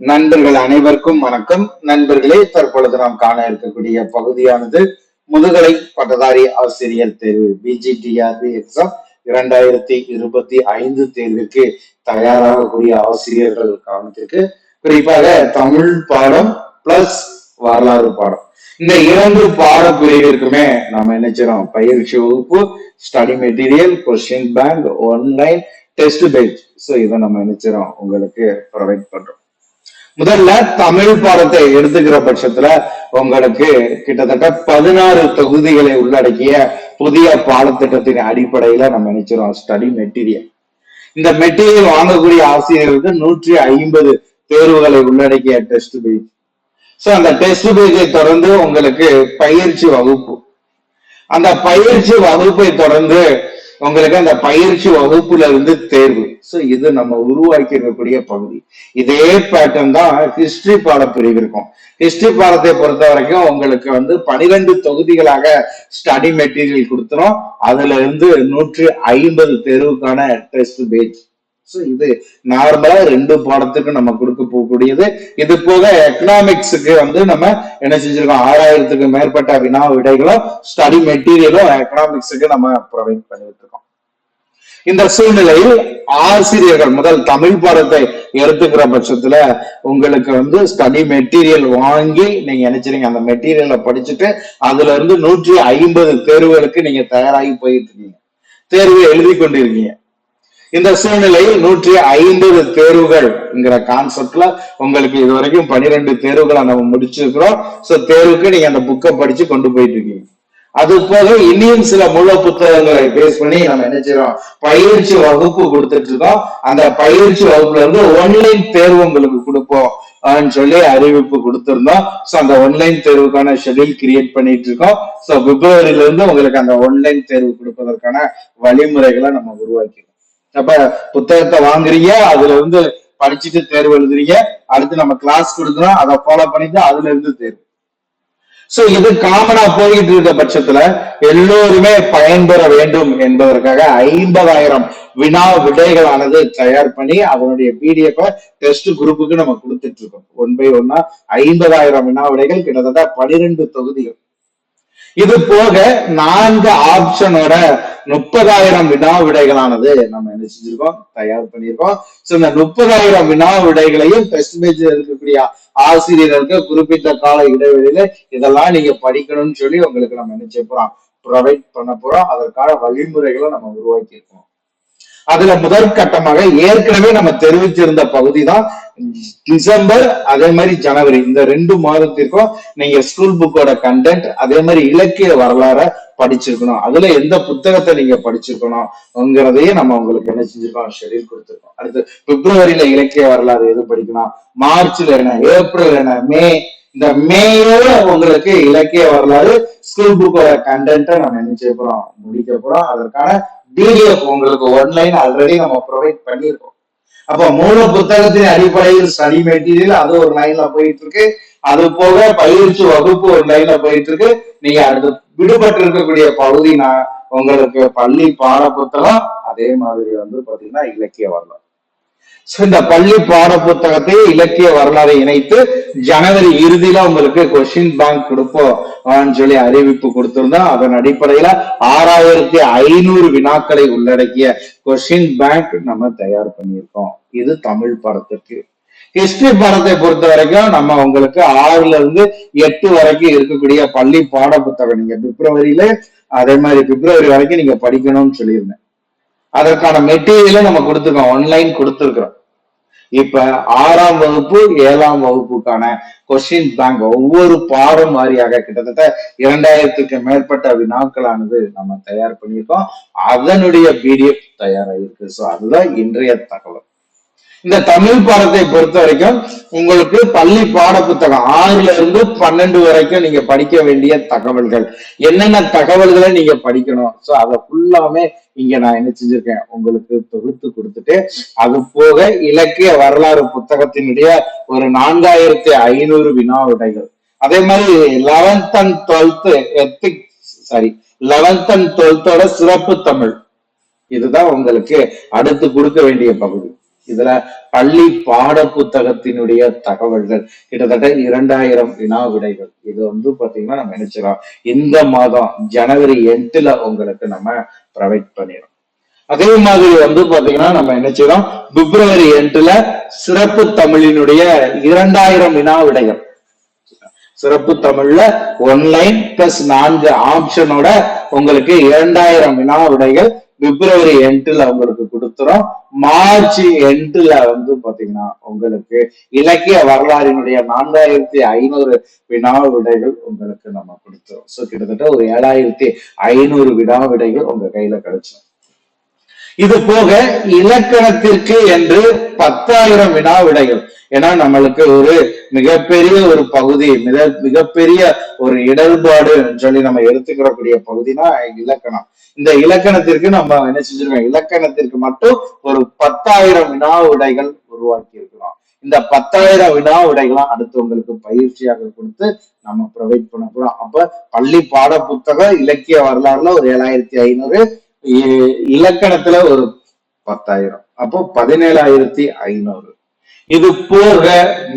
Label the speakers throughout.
Speaker 1: நண்பர்கள் அனைவருக்கும் வணக்கம். நண்பர்களே தற்பொழுது நாம் காண இருக்கக்கூடிய பகுதியானது முதுகலை பட்டதாரி ஆசிரியர் தேர்வு பிஜிடிஆர்பி எக்ஸாம் இரண்டாயிரத்தி இருபத்தி ஐந்து தேர்விற்கு தயாராகக்கூடிய ஆசிரியர்கள் கவனத்திற்கு குறிப்பாக தமிழ் பாடம் பிளஸ் வரலாறு பாடம். இந்த இரண்டு பாடப்பிரிவிற்குமே நம்ம என்ன செய்யறோம்? பயிற்சி வகுப்பு study material question bank online test page so இதை நம்ம என்ன செய்யறோம்? உங்களுக்கு ப்ரொவைட் பண்றோம். முதல்ல தமிழ் பாடத்தை எடுத்துக்கிற பட்சத்துல உங்களுக்கு கிட்டத்தட்ட பதினாறு தொகுதிகளை உள்ளடக்கிய புதிய பாடத்திட்டத்தின் அடிப்படையில நம்ம நினைச்சிரும் ஸ்டடி மெட்டீரியல் இந்த மெட்டீரியல் வாங்கக்கூடிய ஆசிரியர்களுக்கு நூற்றி ஐம்பது தேர்வுகளை உள்ளடக்கிய டெஸ்ட் பேஜ் சோ அந்த டெஸ்ட் பேஜை தொடர்ந்து உங்களுக்கு பயிற்சி வகுப்பு. அந்த பயிற்சி வகுப்பை தொடர்ந்து உங்களுக்கு அந்த பயிற்சி வகுப்புல இருந்து தேர்வு. சோ இது நம்ம உருவாக்கி இருக்கக்கூடிய பகுதி. இதே பேட்டர்ன் தான் ஹிஸ்டரி பாடப்பிரிவு இருக்கும். ஹிஸ்டரி பாடத்தை பொறுத்த வரைக்கும் உங்களுக்கு வந்து பனிரெண்டு தொகுதிகளாக ஸ்டடி மெட்டீரியல் கொடுத்துரும் அதுல இருந்து நூற்றி ஐம்பது தேர்வுக்கான டெஸ்ட் பேஜ் ஸோ இது நார்மலா ரெண்டு பாடத்துக்கு நம்ம கொடுக்க இது போக எக்கனாமிக்ஸுக்கு வந்து நம்ம என்ன செஞ்சிருக்கோம்? ஆறாயிரத்துக்கு மேற்பட்ட வினா விடைகளும் ஸ்டடி மெட்டீரியலும் எக்கனாமிக்ஸுக்கு நம்ம ப்ரொவைட் பண்ணிட்டு இருக்கோம் இந்த சூழ்நிலையில் ஆசிரியர்கள் முதல் தமிழ் பாடத்தை எடுத்துக்கிற பட்சத்துல உங்களுக்கு வந்து ஸ்டடி மெட்டீரியல் வாங்கி நீங்க நினைச்சிருங்க அந்த மெட்டீரியலை படிச்சுட்டு அதுல இருந்து நூற்றி ஐம்பது தேர்வுகளுக்கு நீங்க தயாராகி போயிட்டு இருக்கீங்க. தேர்வு எழுதி கொண்டிருக்கீங்க இந்த சூழ்நிலையில் நூற்றி ஐம்பது தேர்வுகள்ங்கிற கான்செப்ட்ல உங்களுக்கு இது வரைக்கும் பனிரெண்டு தேர்வுகளை நம்ம முடிச்சிருக்கிறோம். ஸோ தேர்வுக்கு நீங்க அந்த புக்கை படிச்சு கொண்டு போயிட்டு இருக்கீங்க அது போக இனியும் சில முழு புத்தகங்களை பேஸ் பண்ணி நம்ம என்ன செய்யறோம்? பயிற்சி வகுப்பு கொடுத்துட்டு இருக்கோம் அந்த பயிற்சி வகுப்புல இருந்து ஒன்லைன் தேர்வு உங்களுக்கு கொடுப்போம் சொல்லி அறிவிப்பு கொடுத்திருந்தோம். ஸோ அந்த ஒன்லைன் தேர்வுக்கான ஷெட்யூல் கிரியேட் பண்ணிட்டு இருக்கோம் ஸோ பிப்ரவரியில இருந்து உங்களுக்கு அந்த ஒன்லைன் தேர்வு கொடுப்பதற்கான வழிமுறைகளை நம்ம உருவாக்கிடுவோம் அப்ப புத்தகத்தை வாங்குறீங்க அதுல இருந்து படிச்சுட்டு தேர்வு எழுதுறீங்க. அடுத்து நம்ம கிளாஸ் கொடுக்குறோம் அதை ஃபாலோ பண்ணிட்டு அதுல இருந்து தேர்வு. சோ இது காமனா போயிட்டு இருக்க பட்சத்துல எல்லோருமே பயன்பெற வேண்டும் என்பதற்காக ஐம்பதாயிரம் வினா விடைகளானது தயார் பண்ணி அதனுடைய பிடிஎஃப் டெஸ்ட் குரூப்புக்கு நம்ம கொடுத்துட்டு இருக்கோம். ஒன் பை ஒன்னா ஐம்பதாயிரம் வினா விடைகள் கிட்டத்தட்ட பனிரெண்டு தொகுதிகள். இது போக நான்கு ஆப்ஷனோட முப்பதாயிரம் வினா விடைகளானது நம்ம என்ன செஞ்சிருக்கோம்? தயார் பண்ணியிருக்கோம். சோ இந்த முப்பதாயிரம் வினா விடைகளையும் டெஸ்ட் பேஜ் இருக்கக்கூடிய ஆசிரியர்களுக்கு குறிப்பிட்ட கால இடைவெளியில இதெல்லாம் நீங்க படிக்கணும்னு சொல்லி உங்களுக்கு நம்ம என்ன செய்ய போறோம்? ப்ரொவைட் பண்ண போறோம். அதற்கான வழிமுறைகளை நம்ம உருவாக்கி இருக்கோம் அதுல முதற்கட்டமாக ஏற்கனவே நம்ம தெரிவிச்சிருந்த பகுதி தான் டிசம்பர் அதே மாதிரி ஜனவரி. இந்த ரெண்டு மாதத்திற்கும் நீங்க ஸ்கூல் புக்கோட கண்டென்ட் அதே மாதிரி இலக்கிய வரலாற படிச்சிருக்கணும். அதுல எந்த புத்தகத்தை நீங்க படிச்சிருக்கணும்ங்கிறதையும் நம்ம உங்களுக்கு என்ன செஞ்சிருக்கோம்? ஷெடியூல் கொடுத்துருக்கோம். அடுத்து பிப்ரவரியில இலக்கிய வரலாறு எது படிக்கணும்? மார்ச்ல என்ன? ஏப்ரல் என்ன? மே. இந்த மேயோட உங்களுக்கு இலக்கிய வரலாறு ஸ்கூல் புக்கோட கண்டென்ட்டை நம்ம என்ன போறோம் முடிக்க போறோம். அதற்கான பிடிஎஃப் உங்களுக்கு ஒன்லைன் ஆல்ரெடி நம்ம ப்ரொவைட் பண்ணியிருக்கோம். அப்ப மூணு புத்தகத்தின் அடிப்படையில் ஸ்டடி மெட்டீரியல் அது ஒரு லைன்ல போயிட்டு இருக்கு அது போக பயிற்சி வகுப்பு ஒரு லைன்ல போயிட்டு இருக்கு நீங்க அடுத்து விடுபட்டு இருக்கக்கூடிய பகுதி நான் உங்களுக்கு பள்ளி பாட புத்தகம் அதே மாதிரி வந்து பாத்தீங்கன்னா இலக்கிய வரலாம் இந்த பள்ளி பாட புத்தகத்தை இலக்கிய வரலாறை இணைத்து ஜனவரி இறுதியில உங்களுக்கு கொஸ்டின் பேங்க் கொடுப்போம் சொல்லி அறிவிப்பு கொடுத்திருந்தோம். அதன் அடிப்படையில ஆறாயிரத்தி ஐநூறு வினாக்களை உள்ளடக்கிய கொஸ்டின் பேங்க் நம்ம தயார் பண்ணியிருக்கோம். இது தமிழ் படத்துக்கு ஹிஸ்டரி பாடத்தை பொறுத்த வரைக்கும் நம்ம உங்களுக்கு ஆறுல இருந்து எட்டு வரைக்கும் இருக்கக்கூடிய பள்ளி பாட புத்தகம் நீங்க பிப்ரவரியில அதே மாதிரி பிப்ரவரி வரைக்கும் நீங்க படிக்கணும்னு சொல்லியிருந்தேன். அதற்கான மெட்டீரியலும் நம்ம கொடுத்துருக்கோம். ஆன்லைன் கொடுத்துருக்குறோம். இப்ப ஆறாம் வகுப்பு ஏழாம் வகுப்புக்கான கொஸ்டின் பேங்க் ஒவ்வொரு பாடம் வாரியாக கிட்டத்தட்ட இரண்டாயிரத்துக்கு மேற்பட்ட வினாக்களானது நம்ம தயார் பண்ணியிருக்கோம். அதனுடைய பிடிஎஃப் தயாராயிருக்கு ஸோ அதுதான் இன்றைய தகவல். இந்த தமிழ் பாடத்தை பொறுத்த வரைக்கும் உங்களுக்கு பள்ளி பாட புத்தகம் ஆறுல இருந்து பன்னெண்டு வரைக்கும் நீங்க படிக்க வேண்டிய தகவல்கள். என்னென்ன தகவல்களை நீங்க படிக்கணும்? சோ அதை ஃபுல்லாமே இங்க நான் என்ன செஞ்சிருக்கேன்? உங்களுக்கு தொகுத்து கொடுத்துட்டு அது போக இலக்கிய வரலாறு புத்தகத்தினுடைய ஒரு நான்காயிரத்தி ஐநூறு வினா விடைகள் அதே மாதிரி eleventh and twelfth ethic sorry eleventh and டுவெல்த்தோட சிறப்பு தமிழ். இதுதான் உங்களுக்கு அடுத்து கொடுக்க வேண்டிய பகுதி. இதுல பள்ளி பாட புத்தகத்தினுடைய தகவல்கள். கிட்டத்தட்ட இரண்டாயிரம் வினா விடைகள் இது வந்து பாத்தீங்கன்னா நம்ம நினைச்சிடலாம் இந்த மாதம் ஜனவரி எட்டுல உங்களுக்கு நம்ம ப்ரொவைட் பண்ணிடும் அதே மாதிரி வந்து பாத்தீங்கன்னா நம்ம என்ன செய்யறோம்? பிப்ரவரி எட்டுல சிறப்பு தமிழினுடைய இரண்டாயிரம் வினா விடைகள் சிறப்பு தமிழ்ல ஒன்லைன் பிளஸ் நான்கு ஆப்ஷனோட உங்களுக்கு இரண்டாயிரம் வினா விடைகள் பிப்ரவரி எண்டுல உங்களுக்கு கொடுத்துரும் மார்ச் எண்டுல வந்து பாத்தீங்கன்னா உங்களுக்கு இலக்கிய வரலாறினுடைய நான்காயிரத்தி ஐநூறு வினா விடைகள் உங்களுக்கு நம்ம கொடுத்துரும் சோ கிட்டத்தட்ட ஒரு ஏழாயிரத்தி ஐநூறு வினா விடைகள் உங்க கையில கிடைச்சிடும். இது போக இலக்கணத்திற்கு என்று பத்தாயிரம் வினா விடைகள். ஏன்னா நம்மளுக்கு ஒரு மிகப்பெரிய ஒரு பகுதி மிக மிகப்பெரிய ஒரு இடர்பாடு சொல்லி நம்ம எடுத்துக்கிறக்கூடிய பகுதினா இலக்கணம். இந்த இலக்கணத்திற்கு நம்ம என்ன செஞ்சிருக்கோம்? இலக்கணத்திற்கு மட்டும் ஒரு பத்தாயிரம் வினா விடைகள் உருவாக்கி இருக்கிறோம் இந்த பத்தாயிரம் வினா விடைகளும் அடுத்து உங்களுக்கு பயிற்சியாக கொடுத்து நம்ம ப்ரொவைட் பண்ண போறோம். அப்ப பள்ளி பாட புத்தகம் இலக்கிய வரலாறுல ஒரு ஏழாயிரத்தி ஐநூறு இலக்கணத்துல ஒரு பத்தாயிரம். அப்போ பதினேழாயிரத்தி ஐநூறு. இது போக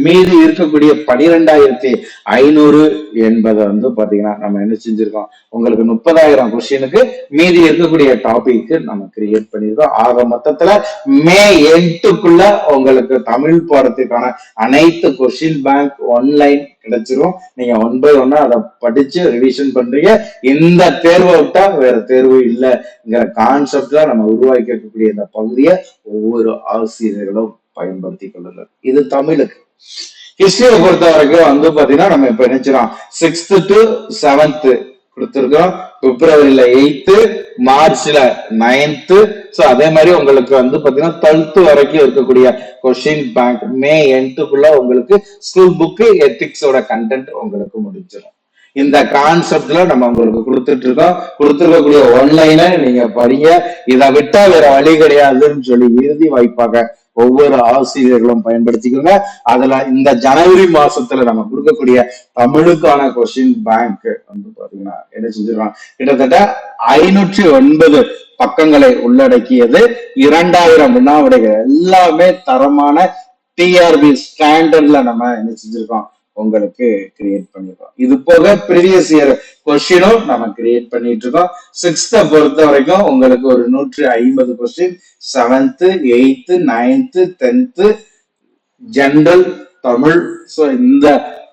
Speaker 1: மீதி இருக்கக்கூடிய பனிரெண்டாயிரத்தி ஐநூறு என்பதை வந்து பாத்தீங்கன்னா நம்ம என்ன செஞ்சிருக்கோம்? உங்களுக்கு முப்பதாயிரம் கொஸ்டினுக்கு மீதி இருக்கக்கூடிய டாபிக் நம்ம கிரியேட் பண்ணியிருக்கோம். ஆக மொத்தத்துல மே எட்டுக்குள்ள உங்களுக்கு தமிழ் பாடத்துக்கான அனைத்து கொஸ்டின் பேங்க் ஒன்லைன் கிடைச்சிரும். நீங்க ஒன் பை ஒன்னா அதை படிச்சு ரிவிஷன் பண்றீங்க. இந்த தேர்வை விட்டா வேற தேர்வு இல்லைங்கிற கான்செப்ட்ல நம்ம உருவாக்கி இருக்கக்கூடிய இந்த பகுதியை ஒவ்வொரு ஆசிரியர்களும் பயன்படுத்தி கொள்ளுங்கள். இது தமிழுக்கு. ஹிஸ்டரியை பொறுத்த வரைக்கும் வந்து பாத்தீங்கன்னா நம்ம இப்ப நினைச்சிடலாம். சிக்ஸ்த் டு செவன்த் கொடுத்துருக்கோம். பிப்ரவரியில எயித்து மார்ச்ல நைன்த்து சோ அதே மாதிரி உங்களுக்கு வந்து பாத்தீங்கன்னா டுவெல்த் வரைக்கும் இருக்கக்கூடிய கொஸ்டின் பேங்க் மே எண்டுக்குள்ள உங்களுக்கு ஸ்கூல் புக்கு எத்திக்ஸோட கண்டென்ட் உங்களுக்கு முடிஞ்சிடும். இந்த கான்செப்ட்ல நம்ம உங்களுக்கு கொடுத்துட்டு இருக்கோம். கொடுத்துருக்கக்கூடிய ஒன்லைனை நீங்க படிங்க. இதை விட்டா வேற வழி கிடையாதுன்னு சொல்லி இறுதி வாய்ப்பாக ஒவ்வொரு ஆசிரியர்களும் பயன்படுத்திக்கோங்க. அதுல இந்த ஜனவரி மாசத்துல நம்ம கொடுக்கக்கூடிய தமிழுக்கான கொஸ்டின் பேங்க் வந்து பாத்தீங்கன்னா என்ன செஞ்சிருக்கோம் கிட்டத்தட்ட ஐநூற்றி ஒன்பது பக்கங்களை உள்ளடக்கியது. இரண்டாயிரம் வினாவிடைகள் எல்லாமே தரமான டிஆர்பி ஸ்டாண்டர்ட்ல நம்ம என்ன செஞ்சிருக்கோம்? உங்களுக்கு கிரியேட் பண்ணிருக்கோம் இது போக ப்ரீவியஸ் இயர் கொஸ்டினும் நம்ம கிரியேட் பண்ணிட்டு இருக்கோம். சிக்ஸ்த பொறுத்த வரைக்கும் உங்களுக்கு ஒரு நூற்றி ஐம்பது question seventh eighth ninth tenth general Tamil. So இந்த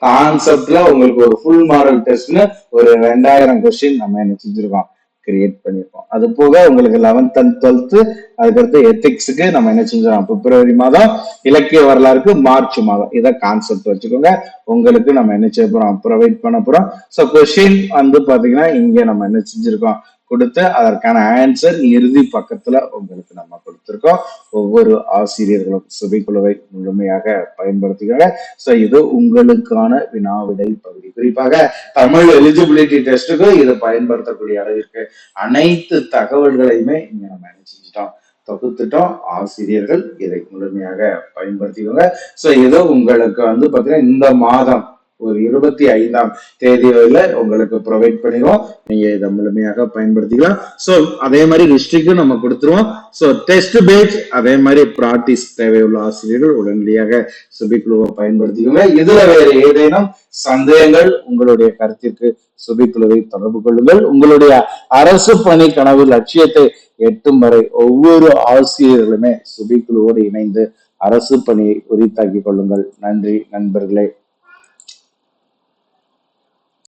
Speaker 1: கான்செப்ட்ல உங்களுக்கு ஒரு ஃபுல் மாடல் டெஸ்ட்னு ஒரு ரெண்டாயிரம் கொஸ்டின் நம்ம என்ன செஞ்சிருக்கோம். கிரியேட் பண்ணியிருக்கோம் அது போக உங்களுக்கு லெவன்த் அண்ட் டுவெல்த் அதுக்கடுத்து எத்திக்ஸுக்கு நம்ம என்ன செஞ்சோம் பிப்ரவரி மாதம் இலக்கிய வரலாறுக்கு மார்ச் மாதம். இதை கான்செப்ட் வச்சுக்கோங்க. உங்களுக்கு நம்ம என்ன செய்ய போறோம்? ப்ரொவைட் பண்ண போறோம். ஸோ கொஸ்டின் வந்து பாத்தீங்கன்னா இங்க நம்ம என்ன செஞ்சிருக்கோம்? கொடுத்து அதற்கான ஆன்சர் இறுதி பக்கத்துல உங்களுக்கு நம்ம கொடுத்திருக்கோம். ஒவ்வொரு ஆசிரியர்களும் சுபிக்குழுவை முழுமையாக பயன்படுத்திக்கோங்க. சோ இது உங்களுக்கான வினாவிடை பகுதி. குறிப்பாக தமிழ் எலிஜிபிலிட்டி டெஸ்ட்டுக்கு இது பயன்படுத்தக்கூடிய அளவிற்கு அனைத்து தகவல்களையுமே இங்க நம்ம என்ன செஞ்சுட்டோம் தொகுத்துட்டோம். ஆசிரியர்கள் இதை முழுமையாக பயன்படுத்திக்கோங்க. சோ இது உங்களுக்கு வந்து பாத்தீங்கன்னா இந்த மாதம் ஒரு இருபத்தி ஐந்தாம் தேதியில உங்களுக்கு ப்ரொவைட் பண்ணிடுவோம். நீங்க இதை முழுமையாக பயன்படுத்திக்கலாம். ஸோ அதே மாதிரி ரிஸ்ட்ரிக்கும் நம்ம கொடுத்துருவோம். ஸோ டெஸ்ட் பேஜ் அதே மாதிரி ப்ராக்டிஸ் தேவையுள்ள ஆசிரியர்கள் உடனடியாக சுபிக்குழுவை பயன்படுத்திக்கோங்க. இதுல வேறு ஏதேனும் சந்தேகங்கள் உங்களுடைய கருத்திற்கு சுபிக்குழுவை தொடர்பு கொள்ளுங்கள். உங்களுடைய அரசு பணி கனவு லட்சியத்தை எட்டும் வரை ஒவ்வொரு ஆசிரியர்களுமே சுபிக்குழுவோடு இணைந்து அரசு பணியை உரித்தாக்கிக் கொள்ளுங்கள். நன்றி நண்பர்களே.